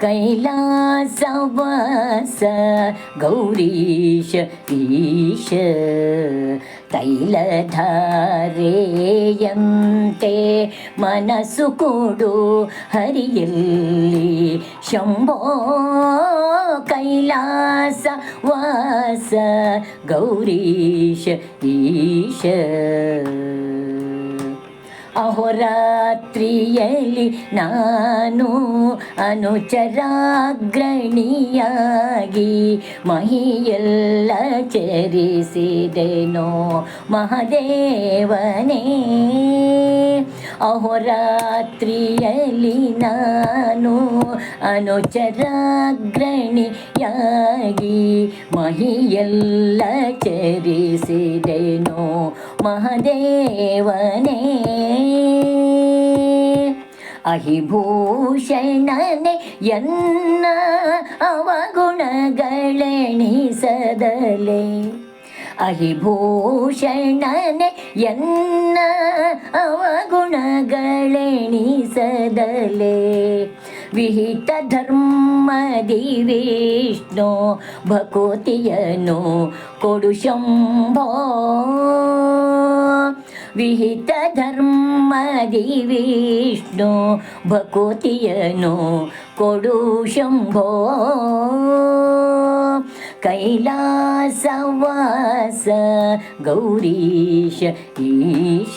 ಕೈಲಾಸವಾಸ ಗೌರೀಶ ಈಶ ತೈಲಧಾರೇಯಂತೆ ಮನಸ್ಸು ಕೊಡು ಹರಿಯಲ್ಲಿ ಶಂಭೋ ಕೈಲಾಸ ವಾಸ ಗೌರೀಶ ಈಶ. ಅಹೋರಾತ್ರಿಯಲ್ಲಿ ನಾನು ಅನುಚರಾಗ್ರಣಿಯಾಗಿ ಮಹಿಯೆಲ್ಲ ಚರಿಸಿದೆನೋ ಮಹದೇವನೇ. ಅಹೋರಾತ್ರಿಯಲ್ಲಿ ನಾನು ಅನುಚರಾಗ್ರಣಿಯಾಗಿ ಮಹಿಯೆಲ್ಲ ಚರಿಸಿದೆನೋ ಮಹದೇವನೇ. ಅಹಿಭೂಷಣನೆ ಎನ್ನ ಅವಗುಣಗಳೆಣಿಸದಲೆ ಅಹಿಭೂಷಣನೆ ಎನ್ನ ಅವಗುಣಗಳೆಣಿಸದಲೆ विहितधर्मदेविष्णो भकोति नो कोडुशम्भ। विहितधर्मदेष्णो भकोतिय नो कोडुशम्भो। कैलासवास गौरीश ईश।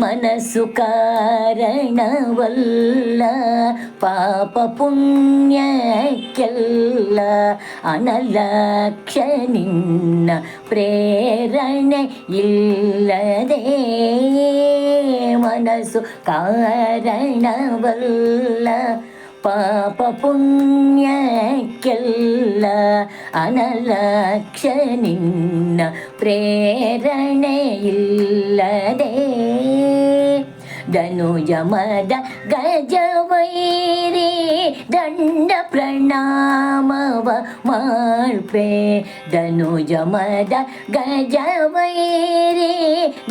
మనసు కారణవల్ల పాప పుణ్యకెల్ల అనలక్ష నిన్న ప్రేరణ ఇల్లదే మనసు కారణవల్ల പാപപുണ്യക്കെല്ല അനലക്ഷനിന്ന നിന്ന ധനുജമദ ഗജവൈരേ ദണ്ഡ പ്രണാമവ മാൾപേ ധനുജമദ ഗജവൈരേ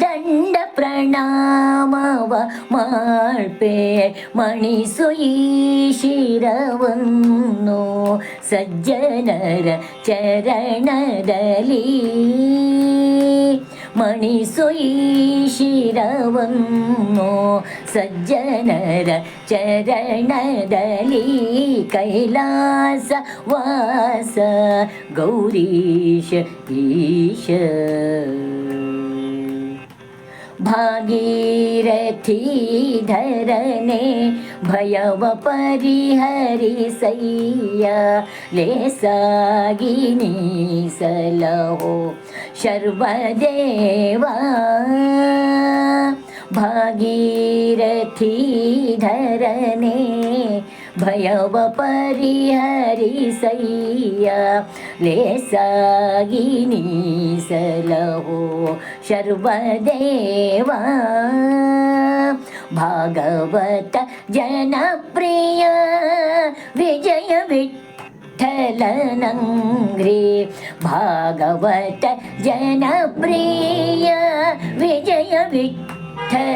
ദണ്ഡ പ്രണാമവ മാൾപേ മണിസുയീശിരവന്നു സജ്ജനര ചരണരലീ ಧನುಜಮದ ಗಜವೈರಿ ದಂಡ ಪ್ರಣಾಮವ ಮಾಳ್ಪೆ ಮಣಿಸು ಈ ಶಿರವನ್ನು ಸಜ್ಜನರ ಚರಣದಲ್ಲಿ ಮಣಿಸು ಈ ಶಿರವನ್ನು ಸಜ್ಜನರ ಚರಣದಲ್ಲಿ ಕೈಲಾಸ ವಾಸ ಗೌರೀಶ ಈಶ ಭಾಗೀರಥೀಧರನೆ ಭಯವ शर्वदेवा। भागीरथी धरने भयव परिहरी सैया ले सागिनी सलहो शर्वदेवा। भागवत जनप्रिय। विजय विट ಭಾಗವತ ಜನಪ್ರಿಯ ವಿಜಯ ವಿಠಲನಂಗ್ರಿ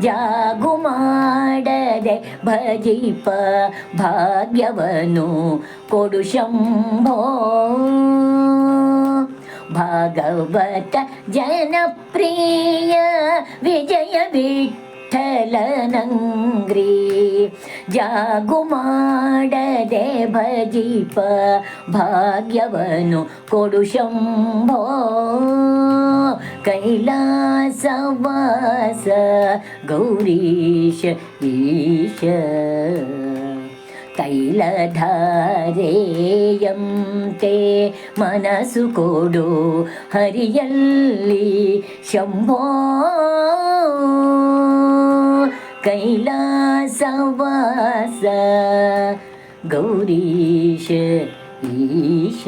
ಜಾಗು ಮಾಡದೆ ಭಜಿಪ ಭಾಗ್ಯವನು ಕೊಡು ಶಂಭೋ ಭಾಗವತ ಜನಪ್ರಿಯ ವಿಜಯ ವಿಠಲನಂಗ್ರಿ ಜಾಗು ಮಾಡದೆ ಭಜಿಪ ಭಾಗ್ಯವನು ಕೊಡು ಶಂಭೋ. ಕೈಲಾಸವಾಸ ಗೌರೀಶ ಈಶ. ತೈಲಧಾರೆಯಂತೆ ಮನಸ್ಸು ಕೊಡು ಹರಿಯಲ್ಲಿ ಶಂಭೋ. कैलासवास गौरीश ईश।